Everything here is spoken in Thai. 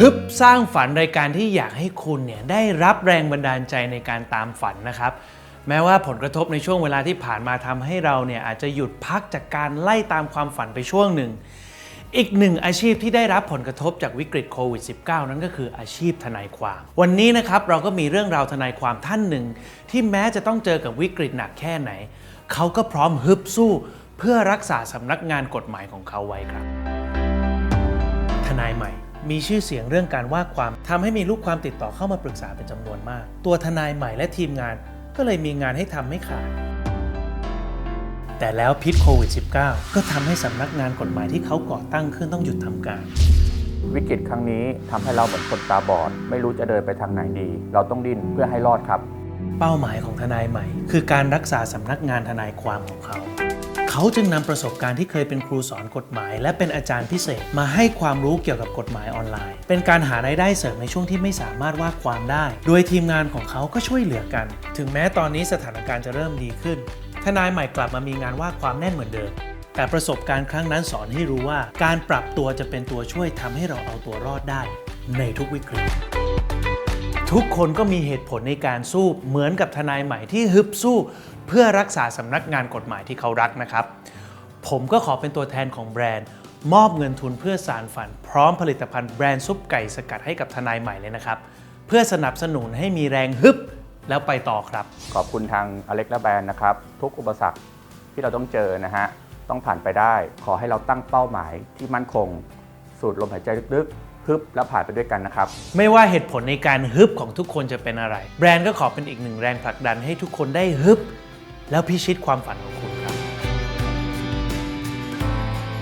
ฮึบสร้างฝันรายการที่อยากให้คุณเนี่ยได้รับแรงบันดาลใจในการตามฝันนะครับ แม้ว่าผลกระทบในช่วงเวลาที่ผ่านมาทำให้เราเนี่ยอาจจะหยุดพักจากการไล่ตามความฝันไปช่วงหนึ่ง อีกหนึ่งอาชีพที่ได้รับผลกระทบจากวิกฤตโควิด -19 นั่นก็คืออาชีพทนายความ วันนี้นะครับเราก็มีเรื่องราวทนายความท่านหนึ่ง ที่แม้จะต้องเจอกับวิกฤตหนักแค่ไหน เขาก็พร้อมฮึบสู้ เพื่อรักษาสำนักงานกฎหมายของเขาไว้ครับ ทนายใหม่ มีชื่อเสียงเรื่องการว่าความทำให้มีลูกความติดต่อเข้ามาปรึกษาเป็นจำนวนมาก ตัวทนายใหม่และทีมงาน ก็เลยมีงานให้ทำไม่ขาดแต่แล้วพิษโควิด -19 ก็ทำให้สำนักงานกฎหมายที่เขาก่อตั้งขึ้นต้องหยุดทำการ วิกฤตครั้งนี้ทำให้เราเหมือนคนตาบอด ไม่รู้จะเดินไปทางไหนดี เราต้องดิ้นเพื่อให้รอดครับ เป้าหมายของทนายใหม่ คือการรักษาสำนักงานทนายความของเขา เขาจึงนำประสบการณ์ที่เคยเป็นครูสอนกฎหมาย และเป็นอาจารย์พิเศษมาให้ความรู้เกี่ยวกับกฎหมายออนไลน์ เป็นการหารายได้เสริมในช่วงที่ไม่สามารถว่าความได้ โดยทีมงานของเขาก็ช่วยเหลือกัน ถึงแม้ตอนนี้สถานการณ์จะเริ่มดีขึ้น ทนายใหม่กลับมามีงานว่าความแน่นเหมือนเดิมแต่ประสบการณ์ครั้งนั้นสอนให้รู้ว่า การปรับตัวจะเป็นตัวช่วยทำให้เราเอาตัวรอดได้ ในทุกวิกฤต ทุกคนก็มีเหตุผลในการสู้เหมือนกับทนายใหม่ที่ฮึบสู้ เพื่อรักษาสำนักงานกฎหมายที่เขารักนะครับ ผมก็ขอเป็นตัวแทนของแบรนด์ มอบเงินทุนเพื่อสารฝัน พร้อมผลิตภัณฑ์แบรนด์ซุปไก่สกัดให้กับทนายใหม่เลยนะครับ เพื่อสนับสนุนให้มีแรงฮึบแล้วไปต่อครับ ขอบคุณทางอเล็กและแบรนด์นะครับ ทุกอุปสรรคที่เราต้องเจอนะฮะต้องผ่านไปได้ ขอให้เราตั้งเป้าหมายที่มั่นคง สูดลมหายใจลึกๆ ฮึบแล้วผ่านไปด้วยกันนะครับ ไม่ว่าเหตุผลในการฮึบของทุกคนจะเป็นอะไร แบรนด์ก็ขอเป็นอีกหนึ่งแรงผลักดันให้ทุกคนได้ฮึบ แล้วพิชิตความฝันของคุณ